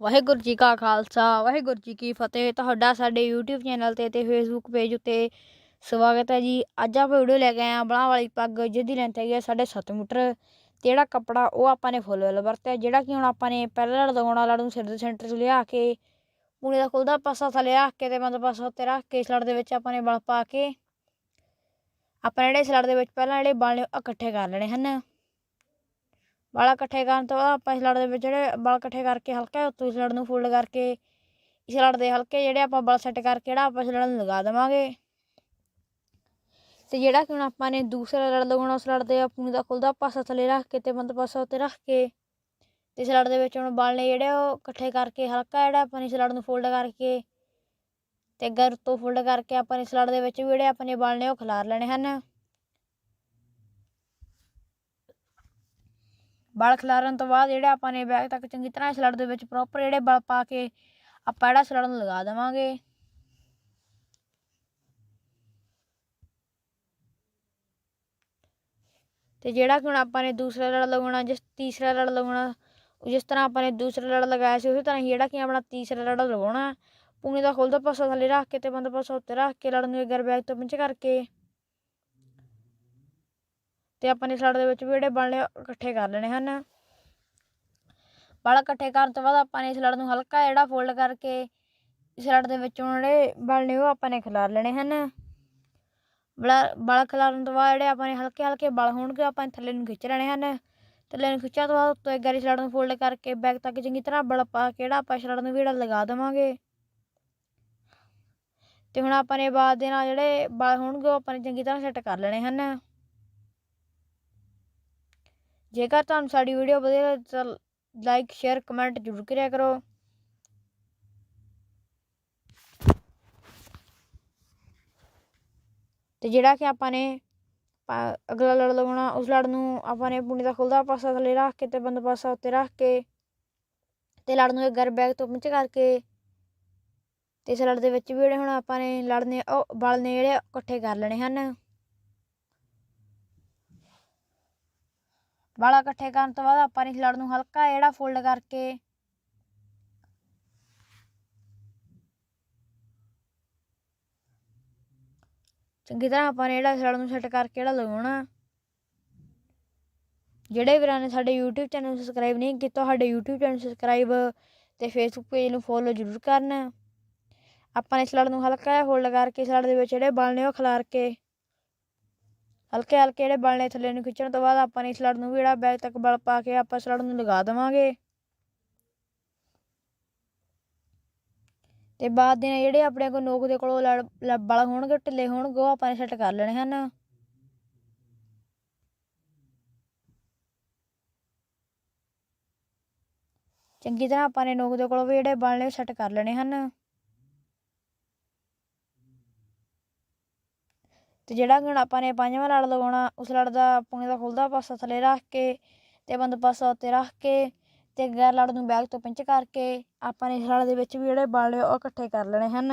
ਵਾਹਿਗੁਰੂ ਜੀ ਕਾ ਖਾਲਸਾ, ਵਾਹਿਗੁਰੂ ਜੀ ਕੀ ਫਤਿਹ। ਤੁਹਾਡਾ ਸਾਡੇ YouTube ਚੈਨਲ ਤੇ ਤੇ Facebook ਪੇਜ ਉੱਤੇ ਸਵਾਗਤ ਹੈ ਜੀ। ਅੱਜ ਆਪਾਂ ਵੀਡੀਓ ਲੈ ਕੇ ਆਏ ਆ ਬਣਾ ਵਾਲੀ ਪੱਗ, ਜਿਹਦੀ ਲੈਂਥ ਹੈਗੀ ਹੈ 7.5 ਮੀਟਰ। ਤੇ ਜਿਹੜਾ ਕੱਪੜਾ ਉਹ ਆਪਾਂ ਨੇ ਫੁੱਲ ਵਾਲਾ ਵਰਤਿਆ, ਜਿਹੜਾ ਕਿ ਹੁਣ ਆਪਾਂ ਨੇ ਪਹਿਲਾਂ ਲੜ ਲਗਾਉਣਾ ਨੂੰ ਸਿਰ ਦੇ ਸੈਂਟਰ 'ਚ ਲਿਆ ਕੇ ਪੂਣੇ ਦਾ ਖੁੱਲਦਾ ਪਾਸਾ ਥੱਲੇ ਰੱਖ ਕੇ ਤੇ ਬੰਦ ਪਾਸਾ ਉੱਤੇ ਰੱਖ ਕੇ ਇਸ ਦੇ ਵਿੱਚ ਆਪਾਂ ਨੇ ਬਲ ਪਾ ਕੇ ਆਪਾਂ ਜਿਹੜੇ ਸਲੜ ਦੇ ਵਿੱਚ ਪਹਿਲਾਂ ਜਿਹੜੇ ਬਲ ਨੇ ਇਕੱਠੇ ਕਰ ਲੈਣੇ ਹਨ। ਵਾਲਾ ਇਕੱਠੇ ਕਰਨ ਤੋਂ ਬਾਅਦ ਆਪਾਂ ਇਸ ਲੜ ਦੇ ਵਿੱਚ ਜਿਹੜੇ ਬਲ ਇਕੱਠੇ ਕਰਕੇ ਹਲਕਾ ਉੱਤੋਂ ਇਸ ਲੜ ਨੂੰ ਫੋਲਡ ਕਰਕੇ ਇਸ ਲੜ ਦੇ ਹਲਕੇ ਜਿਹੜੇ ਆਪਾਂ ਬਲ ਸੈੱਟ ਕਰਕੇ ਜਿਹੜਾ ਆਪਾਂ ਇਸ ਲੜ ਨੂੰ ਲਗਾ ਦੇਵਾਂਗੇ। ਤੇ ਜਿਹੜਾ ਕਿ ਹੁਣ ਆਪਾਂ ਨੇ ਦੂਸਰਾ ਲੜ ਲਗਾਉਣਾ, ਉਸ ਲੜ ਦੇ ਆਪਣੀ ਦਾ ਖੁੱਲਦਾ ਪਾਸਾ ਥੱਲੇ ਰੱਖ ਕੇ ਤੇ ਬੰਦ ਪਾਸਾ ਉੱਤੇ ਰੱਖ ਕੇ। ਤੇ ਇਸ ਲੜ ਦੇ ਵਿੱਚ ਹੁਣ ਬਲ ਨੇ ਜਿਹੜੇ ਉਹ ਇਕੱਠੇ ਕਰਕੇ ਹਲਕਾ ਜਿਹੜਾ, ਆਪਾਂ ਨੇ ਇਸ ਲੜ ਨੂੰ ਫੋਲਡ ਕਰਕੇ ਤੇ ਅੱਗੇ ਤੋਂ ਫੋਲਡ ਕਰਕੇ ਆਪਾਂ ਨੇ ਇਸ ਲੜ ਦੇ ਵਿੱਚ ਵੀ ਜਿਹੜੇ ਆਪਣੇ ਬਲ ਨੇ ਉਹ ਖਿਲਾਰ ਲੈਣੇ ਹਨ। ਬਲ ਖਿਲਾਰਨ ਤੋਂ ਬਾਅਦ ਜਿਹੜਾ ਆਪਾਂ ਨੇ ਬੈਗ ਤੱਕ ਚੰਗੀ ਤਰ੍ਹਾਂ ਸਲੜ ਦੇ ਵਿੱਚ ਪ੍ਰੋਪਰ ਜਿਹੜੇ ਬਲ ਪਾ ਕੇ ਆਪਾਂ ਜਿਹੜਾ ਸਲੜ ਨੂੰ ਲਗਾ ਦੇਵਾਂਗੇ। ਤੇ ਜਿਹੜਾ ਕਿ ਹੁਣ ਆਪਾਂ ਨੇ ਦੂਸਰਾ ਲੜ ਲਗਾਉਣਾ ਜਿਸ ਤੀਸਰਾ ਲੜ ਲਗਾਉਣਾ ਜਿਸ ਤਰ੍ਹਾਂ ਆਪਾਂ ਨੇ ਦੂਸਰਾ ਲੜ ਲਗਾਇਆ ਸੀ, ਉਸੇ ਤਰ੍ਹਾਂ ਹੀ ਜਿਹੜਾ ਕਿ ਆਪਣਾ ਤੀਸਰਾ ਲੜ ਲਗਾਉਣਾ ਪੂਣੀ ਦਾ ਖੁੱਲਦਾ ਪਾਸਾ ਥੱਲੇ ਰੱਖ ਕੇ ਤੇ ਬੰਦ ਪਾਸਾ ਉੱਤੇ ਰੱਖ ਕੇ ਲੜ ਨੂੰ ਗਰ ਬੈਗ ਤੋਂ ਪਿੰਚ ਕਰਕੇ। ਅਤੇ ਆਪਾਂ ਨੇ ਸਲੜ ਦੇ ਵਿੱਚ ਵੀ ਜਿਹੜੇ ਬਣਨੇ ਇਕੱਠੇ ਕਰ ਲੈਣੇ ਹਨ। ਬਲ ਇਕੱਠੇ ਕਰਨ ਤੋਂ ਬਾਅਦ ਆਪਾਂ ਨੇ ਇਸ ਨੂੰ ਹਲਕਾ ਜਿਹੜਾ ਫੋਲਡ ਕਰਕੇ ਇਸ ਦੇ ਵਿੱਚੋਂ ਜਿਹੜੇ ਬਲ ਨੇ ਉਹ ਆਪਾਂ ਨੇ ਖਿਲਾਰ ਲੈਣੇ ਹਨ। ਬਲ ਬਲ ਖਿਲਾਰਨ ਤੋਂ ਬਾਅਦ ਜਿਹੜੇ ਆਪਾਂ ਨੇ ਹਲਕੇ ਹਲਕੇ ਬਲ ਹੋਣਗੇ, ਆਪਾਂ ਨੇ ਥੱਲੇ ਨੂੰ ਖਿੱਚ ਲੈਣੇ ਹਨ। ਥੱਲੇ ਨੂੰ ਖਿੱਚਿਆ ਤੋਂ ਬਾਅਦ ਉੱਤੋਂ ਇੱਕ ਵਾਰੀ ਸਲੜ ਨੂੰ ਫੋਲਡ ਕਰਕੇ ਬੈਕ ਤੱਕ ਚੰਗੀ ਤਰ੍ਹਾਂ ਬਲ ਪਾ ਕੇ ਆਪਾਂ ਸਲੜ ਨੂੰ ਵੀ ਜਿਹੜਾ ਲਗਾ ਦੇਵਾਂਗੇ। ਤੇ ਹੁਣ ਆਪਾਂ ਨੇ ਬਾਅਦ ਦੇ ਨਾਲ ਜਿਹੜੇ ਬਲ ਹੋਣਗੇ, ਉਹ ਆਪਾਂ ਨੇ ਚੰਗੀ ਤਰ੍ਹਾਂ ਸੈੱਟ ਕਰ ਲੈਣੇ ਹਨ। ਜੇਕਰ ਤੁਹਾਨੂੰ ਸਾਡੀ ਵੀਡੀਓ ਵਧੀਆ ਲੱਗੇ, ਤਾਂ ਲਾਈਕ ਸ਼ੇਅਰ ਕਮੈਂਟ ਜ਼ਰੂਰ ਕਰਿਆ ਕਰੋ। ਤੇ ਜਿਹੜਾ ਕਿ ਆਪਾਂ ਨੇ ਅਗਲਾ ਲੜ ਲਗਾਉਣਾ ਉਸ ਲੜ ਨੂੰ ਆਪਾਂ ਨੇ ਪੂਣੀ ਦਾ ਖੁੱਲਦਾ ਪਾਸਾ ਥੱਲੇ ਰੱਖ ਕੇ ਤੇ ਬੰਦ ਪਾਸਾ ਉੱਤੇ ਰੱਖ ਕੇ ਤੇ ਲੜ ਨੂੰ ਇੱਕ ਗਰ ਬੈਗ ਤੋਂ ਪਿੰਚ ਕਰਕੇ ਤੇ ਇਸ ਲੜ ਦੇ ਵਿੱਚ ਵੀ ਜਿਹੜੇ ਹੁਣ ਆਪਾਂ ਨੇ ਲੜਨੇ, ਉਹ ਬਲ ਨੇ ਜਿਹੜੇ ਇਕੱਠੇ ਕਰ ਲੈਣੇ ਹਨ। ਵਾਲਾ ਇਕੱਠੇ ਕਰਨ ਤੋਂ ਬਾਅਦ ਆਪਾਂ ਨੇ ਇਸ ਲੜ ਨੂੰ ਹਲਕਾ ਜਿਹੜਾ ਫੋਲਡ ਕਰਕੇ। ਚੰਗੀ ਤਰ੍ਹਾਂ ਆਪਾਂ ਨੇ ਜਿਹੜਾ ਇਸ ਲੜ ਨੂੰ ਸੈੱਟ ਕਰਕੇ ਜਿਹੜਾ ਲਗਾਉਣਾ। ਜਿਹੜੇ ਵੀਰਾਂ ਨੇ ਸਾਡੇ YouTube ਚੈਨਲ ਨੂੰ ਸਬਸਕ੍ਰਾਈਬ ਨਹੀਂ ਕੀਤਾ, ਸਾਡੇ YouTube ਚੈਨਲ ਨੂੰ ਸਬਸਕ੍ਰਾਈਬ ਤੇ Facebook ਪੇਜ ਨੂੰ ਫੋਲੋ ਜ਼ਰੂਰ ਕਰਨਾ। ਆਪਾਂ ਨੇ ਸਲੜ ਨੂੰ ਹਲਕਾ ਜਿਹਾ ਫੋਲਡ ਕਰਕੇ ਸਲੜ ਦੇ ਵਿੱਚ ਜਿਹੜੇ ਬਲ ਨੇ ਉਹ ਖਿਲਾਰ ਕੇ। ਹਲਕੇ ਹਲਕੇ ਜਿਹੜੇ ਬਲ ਨੇ ਥੱਲੇ ਨੂੰ ਖਿੱਚਣ ਤੋਂ ਬਾਅਦ ਆਪਾਂ ਨੇ ਇਸ ਲੜ ਨੂੰ ਵੀ ਜਿਹੜਾ ਬੈਕ ਤੱਕ ਬਲ ਪਾ ਕੇ ਆਪਾਂ ਇਸ ਲੜ ਨੂੰ ਲਗਾ ਦੇਵਾਂਗੇ। ਤੇ ਬਾਅਦ ਦੇ ਜਿਹੜੇ ਆਪਣੇ ਕੋਲ ਨੋਕ ਦੇ ਕੋਲੋਂ ਲੜ ਬਲ ਹੋਣਗੇ, ਢਿੱਲੇ ਹੋਣਗੇ, ਉਹ ਆਪਾਂ ਨੇ ਸੈੱਟ ਕਰ ਲੈਣੇ ਹਨ। ਚੰਗੀ ਤਰ੍ਹਾਂ ਆਪਾਂ ਨੇ ਨੋਕ ਦੇ ਕੋਲੋਂ ਵੀ ਜਿਹੜੇ ਬਲ ਨੇ ਸੈੱਟ ਕਰ ਲੈਣੇ ਹਨ। ਤੇ ਜਿਹੜਾ ਹੁਣ ਆਪਾਂ ਨੇ ਪੰਜਵਾਂ ਲੜ ਲਗਾਉਣਾ, ਉਸ ਲੜ ਦਾ ਪੂਣੇ ਦਾ ਖੁੱਲਦਾ ਪਾਸਾ ਥੱਲੇ ਰੱਖ ਕੇ ਤੇ ਬੰਦ ਪਾਸਾ ਉੱਤੇ ਰੱਖ ਕੇ ਤੇ ਗੈਰ ਲੜ ਨੂੰ ਬੈਗ ਤੋਂ ਪਿੰਚ ਕਰਕੇ ਆਪਾਂ ਨੇ ਇਸ ਲੜ ਦੇ ਵਿੱਚ ਵੀ ਜਿਹੜੇ ਬਲ ਨੇ ਉਹ ਇਕੱਠੇ ਕਰ ਲੈਣੇ ਹਨ।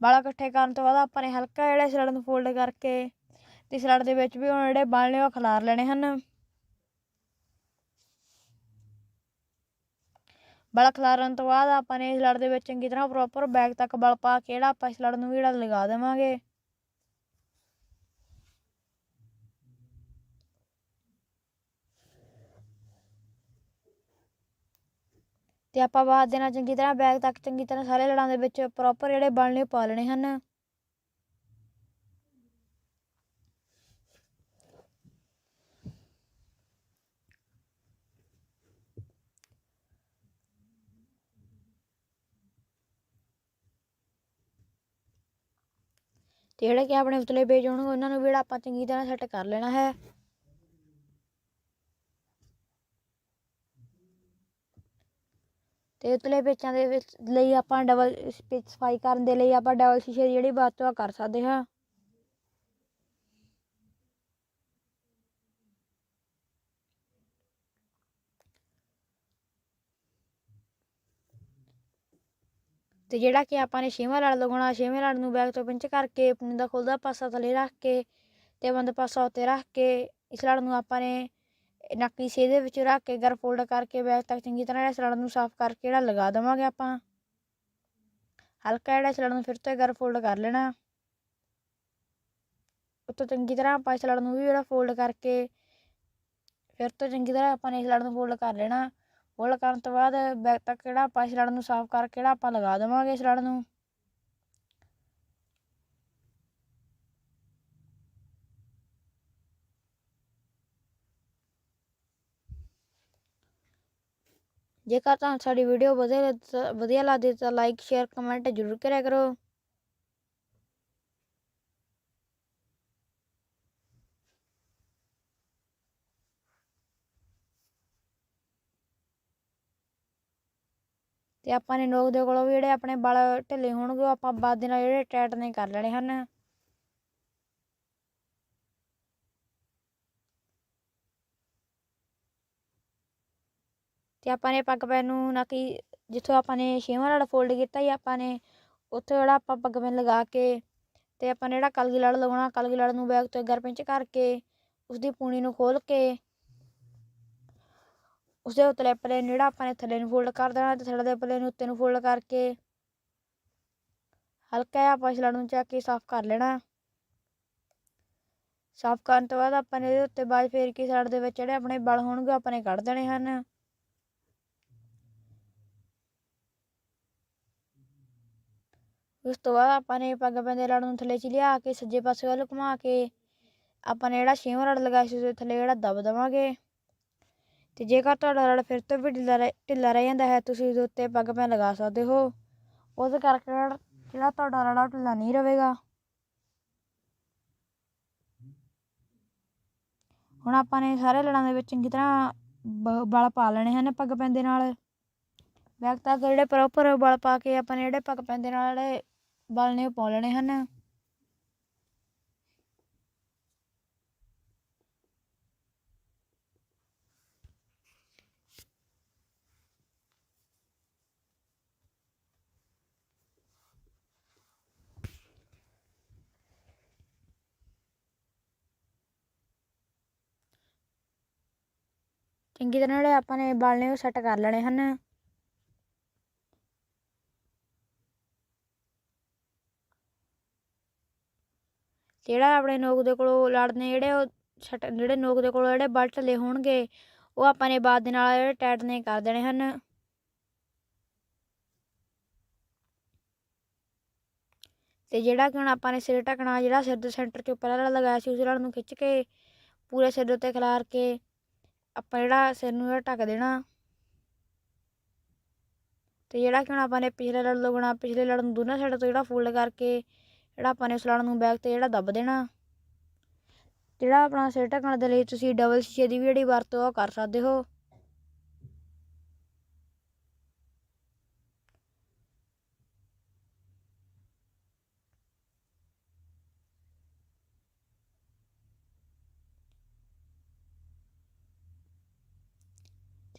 ਬਲ ਇਕੱਠੇ ਕਰਨ ਤੋਂ ਬਾਅਦ ਆਪਾਂ ਨੇ ਹਲਕਾ ਜਿਹੜਾ ਇਸ ਲੜ ਨੂੰ ਫੋਲਡ ਕਰਕੇ ਤੇ ਇਸ ਲੜ ਦੇ ਵਿੱਚ ਵੀ ਹੁਣ ਜਿਹੜੇ ਬਲ ਨੇ ਉਹ ਖਿਲਾਰ ਲੈਣੇ ਹਨ। ਬਲ ਖਿਲਾਰਨ ਤੋਂ ਬਾਅਦ ਆਪਾਂ ਨੇ ਇਸ ਲੜ ਦੇ ਵਿੱਚ ਚੰਗੀ ਤਰ੍ਹਾਂ ਪ੍ਰੋਪਰ ਬੈਕ ਤੱਕ ਬਲ ਪਾ ਕੇ ਜਿਹੜਾ ਆਪਾਂ ਇਸ ਲੜ ਨੂੰ ਜਿਹੜਾ ਲਗਾ ਦੇਵਾਂਗੇ। ਤੇ ਆਪਾਂ ਬਾਅਦ ਦੇ ਨਾਲ ਚੰਗੀ ਤਰ੍ਹਾਂ ਬੈਗ ਤੱਕ ਚੰਗੀ ਤਰ੍ਹਾਂ ਸਾਰੇ ਲੜਾਂ ਦੇ ਵਿੱਚ ਪ੍ਰੋਪਰ ਜਿਹੜੇ ਬਲ ਨੇ ਪਾ ਲੈਣੇ ਹਨ। ਤੇ ਜਿਹੜੇ ਕਿ ਆਪਣੇ ਉਤਲੇ ਪੇਜ ਹੋਣਗੇ, ਉਹਨਾਂ ਨੂੰ ਜਿਹੜਾ ਆਪਾਂ ਚੰਗੀ ਤਰ੍ਹਾਂ ਸੈੱਟ ਕਰ ਲੈਣਾ ਹੈ। ਤੇ ਉਤਲੇ ਪੇਚਾਂ ਦੇ ਵਿੱਚ ਲਈ ਆਪਾਂ ਡਬਲ ਸਫ਼ਾਈ ਕਰਨ ਦੇ ਲਈ ਆਪਾਂ ਡਬਲ ਸ਼ੀਸ਼ੇ ਦੀ ਜਿਹੜੀ ਵਰਤੋਂ ਕਰ ਸਕਦੇ ਹਾਂ। ਤੇ ਜਿਹੜਾ ਕਿ ਆਪਾਂ ਨੇ ਛੇਵਾਂ ਲੜ ਲਗਾਉਣਾ, ਛੇਵੇਂ ਲੜ ਨੂੰ ਬੈਕ ਤੋਂ ਪਿੰਚ ਕਰਕੇ ਪੂਣੀ ਦਾ ਖੁੱਲਦਾ ਪਾਸਾ ਥੱਲੇ ਰੱਖ ਕੇ ਤੇ ਬੰਦ ਪਾਸਾ ਉੱਤੇ ਰੱਖ ਕੇ ਇਸ ਲੜ ਨੂੰ ਆਪਾਂ ਨੇ ਨੱਕੀ ਸੇ ਦੇ ਵਿੱਚ ਰੱਖ ਕੇ ਗਰ ਫੋਲਡ ਕਰਕੇ ਬੈਕ ਤੱਕ ਚੰਗੀ ਤਰ੍ਹਾਂ ਜਿਹੜਾ ਲੜ ਨੂੰ ਸਾਫ਼ ਕਰਕੇ ਜਿਹੜਾ ਲਗਾ ਦੇਵਾਂਗੇ ਆਪਾਂ। ਹਲਕਾ ਜਿਹੜਾ ਇਸ ਲੜ ਨੂੰ ਫਿਰ ਤੋਂ ਗਰ ਫੋਲਡ ਕਰ ਲੈਣਾ। ਉੱਤੋਂ ਚੰਗੀ ਤਰ੍ਹਾਂ ਆਪਾਂ ਇਸ ਲੜ ਨੂੰ ਵੀ ਜਿਹੜਾ ਫੋਲਡ ਕਰਕੇ ਫਿਰ ਤੋਂ ਚੰਗੀ ਤਰ੍ਹਾਂ ਆਪਾਂ ਨੇ ਇਸ ਲੜ ਨੂੰ ਫੋਲਡ ਕਰ ਲੈਣਾ। ਫੋਲਡ ਕਰਨ ਤੋਂ ਬਾਅਦ ਬੈਕ ਤੱਕ ਕਿਹੜਾ ਆਪਾਂ ਇਸ ਲੜ ਨੂੰ ਸਾਫ਼ ਕਰ, ਕਿਹੜਾ ਆਪਾਂ ਲਗਾ ਦੇਵਾਂਗੇ ਸਲੜ ਨੂੰ? ਜੇਕਰ ਤੁਹਾਨੂੰ ਸਾਡੀ ਵੀਡੀਓ ਵਧੀਆ ਵਧੀਆ ਲੱਗਦੀ ਤਾਂ ਲਾਈਕ ਸ਼ੇਅਰ ਕਮੈਂਟ ਜ਼ਰੂਰ ਕਰਿਆ ਕਰੋ। ਤੇ ਆਪਾਂ ਨੇ ਨੋਕ ਦੇ ਕੋਲੋਂ ਵੀ ਜਿਹੜੇ ਆਪਣੇ ਬਲ ਢਿੱਲੇ ਹੋਣਗੇ, ਉਹ ਆਪਾਂ ਬਾਦ ਦੇ ਨਾਲ ਜਿਹੜੇ ਟਾਈਟ ਨੇ ਕਰ ਲੈਣੇ ਹਨ। ਤੇ ਆਪਾਂ ਨੇ ਪੱਗ ਪੈਨ ਨੂੰ ਨਾ ਕਿ ਜਿੱਥੋਂ ਆਪਾਂ ਨੇ ਛੇਵਾਂ ਲੜ ਫੋਲਡ ਕੀਤਾ ਹੀ ਆਪਾਂ ਨੇ, ਉੱਥੇ ਜਿਹੜਾ ਆਪਾਂ ਪੱਗ ਪੈਨ ਲਗਾ ਕੇ ਤੇ ਆਪਾਂ ਨੇ ਜਿਹੜਾ ਕਲਗੀ ਲੜ ਲਗਾਉਣਾ ਕਲਗੀ ਲੜ ਨੂੰ ਬੈਗ ਤੋਂ ਗਰਪਿੰਚ ਕਰਕੇ, ਉਸਦੀ ਪੂਣੀ ਨੂੰ ਖੋਲ ਕੇ ਉਸਦੇ ਉਤਲੇ ਪਲੇ ਨੂੰ ਜਿਹੜਾ ਆਪਾਂ ਨੇ ਥੱਲੇ ਨੂੰ ਫੋਲਡ ਕਰ ਦੇਣਾ ਤੇ ਥੱਲੇ ਦੇ ਪਲੇ ਨੂੰ ਉੱਤੇ ਨੂੰ ਫੋਲਡ ਕਰਕੇ ਹਲਕਾ ਜਿਹਾ ਆਪਾਂ ਸਲੜ ਨੂੰ ਚੱਕ ਕੇ ਸਾਫ਼ ਕਰ ਲੈਣਾ। ਸਾਫ਼ ਕਰਨ ਤੋਂ ਬਾਅਦ ਆਪਾਂ ਨੇ ਇਹਦੇ ਉੱਤੇ ਬਾਜ ਫੇਰ ਕੇ ਸਾਈਡ ਦੇ ਵਿੱਚ ਜਿਹੜੇ ਆਪਣੇ ਬਲ ਹੋਣਗੇ ਆਪਾਂ ਨੇ ਕੱਢ ਦੇਣੇ ਹਨ। ਉਸ ਤੋਂ ਬਾਅਦ ਆਪਾਂ ਨੇ ਪੱਗ ਪੈਂਦੇ ਲੜ ਨੂੰ ਥੱਲੇ ਚ ਲਿਆ ਕੇ ਸੱਜੇ ਪਾਸੇ ਵੱਲ ਘੁਮਾ ਕੇ ਆਪਾਂ ਨੇ ਜਿਹੜਾ ਛੇਵਾਂ ਲੜ ਲਗਾਇਆ ਸੀ ਉਹਦੇ ਥੱਲੇ ਜਿਹੜਾ ਦਬ ਦੇਵਾਂਗੇ। ਤੇ ਜੇਕਰ ਤੁਹਾਡਾ ਲੜ ਫਿਰ ਤੋਂ ਵੀ ਢਿੱਲਾ ਰਹਿ ਢਿੱਲਾ ਰਹਿ ਜਾਂਦਾ ਹੈ, ਤੁਸੀਂ ਉਹਦੇ ਉੱਤੇ ਪੱਗ ਪੈਨ ਲਗਾ ਸਕਦੇ ਹੋ। ਉਹਦੇ ਕਰਕੇ ਜਿਹੜਾ ਤੁਹਾਡਾ ਲੜਾ ਢਿੱਲਾ ਨਹੀਂ ਰਹੇਗਾ। ਹੁਣ ਆਪਾਂ ਨੇ ਸਾਰੇ ਲੜਾਂ ਦੇ ਵਿੱਚ ਚੰਗੀ ਤਰ੍ਹਾਂ ਬਲ ਪਾ ਲੈਣੇ ਹਨ ਪੱਗ ਪੈਨ ਦੇ ਨਾਲ। ਬੈਕ ਤੱਕ ਜਿਹੜੇ ਪ੍ਰੋਪਰ ਬਲ ਪਾ ਕੇ ਆਪਾਂ ਨੇ ਜਿਹੜੇ ਪੱਗ ਪੈਨ ਦੇ ਨਾਲ ਜਿਹੜੇ ਬਲ ਨੇ ਉਹ ਪਾ ਲੈਣੇ ਹਨ। ਚੰਗੀ ਤਰ੍ਹਾਂ ਜਿਹੜੇ ਆਪਾਂ ਨੇ ਬਲ ਨੇ ਉਹ ਸੈੱਟ ਕਰ ਲੈਣੇ ਹਨ। ਜਿਹੜਾ ਆਪਣੇ ਨੋਕ ਦੇ ਕੋਲੋਂ ਲੜਨੇ, ਜਿਹੜੇ ਉਹ ਛਟ, ਜਿਹੜੇ ਨੋਕ ਦੇ ਕੋਲ ਜਿਹੜੇ ਬਲ ਢਲੇ ਹੋਣਗੇ, ਉਹ ਆਪਾਂ ਨੇ ਬਾਅਦ ਦੇ ਨਾਲ ਜਿਹੜੇ ਟਾਈਟ ਨੇ ਕਰ ਦੇਣੇ ਹਨ। ਤੇ ਜਿਹੜਾ ਕਿ ਹੁਣ ਆਪਾਂ ਨੇ ਸਿਰ ਢਕਣਾ, ਜਿਹੜਾ ਸਿਰ ਦੇ ਸੈਂਟਰ 'ਚ ਪਹਿਲਾਂ ਲਗਾਇਆ ਸੀ, ਉਸ ਲੜ ਨੂੰ ਖਿੱਚ ਕੇ, ਪੂਰੇ ਸਿਰ ਉੱਤੇ ਖਿਲਾਰ ਕੇ ਆਪਾਂ ਜਿਹੜਾ ਸਿਰ ਨੂੰ ਜਿਹੜਾ ਢੱਕ ਦੇਣਾ ਤੇ ਜਿਹੜਾ ਕਿ ਹੁਣ ਆਪਾਂ ਨੇ ਪਿਛਲੇ ਲੜ ਲਗਣਾ, ਪਿਛਲੇ ਲੜ ਨੂੰ ਦੋਨਾਂ ਸਾਈਡਾਂ ਤੋਂ ਜਿਹੜਾ ਫੋਲਡ ਕਰਕੇ ਜਿਹੜਾ ਆਪਾਂ ਨੇ ਉਸ ਲੜ ਨੂੰ ਬੈਕ ਤੇ ਜਿਹੜਾ ਦੱਬ ਦੇਣਾ। ਜਿਹੜਾ ਆਪਣਾ ਸਿਰ ਢੱਕਣ ਦੇ ਲਈ ਤੁਸੀਂ ਡਬਲ ਸ਼ੀਸ਼ੇ ਦੀ ਵੀ ਜਿਹੜੀ ਵਰਤੋਂ ਉਹ ਕਰ ਸਕਦੇ ਹੋ।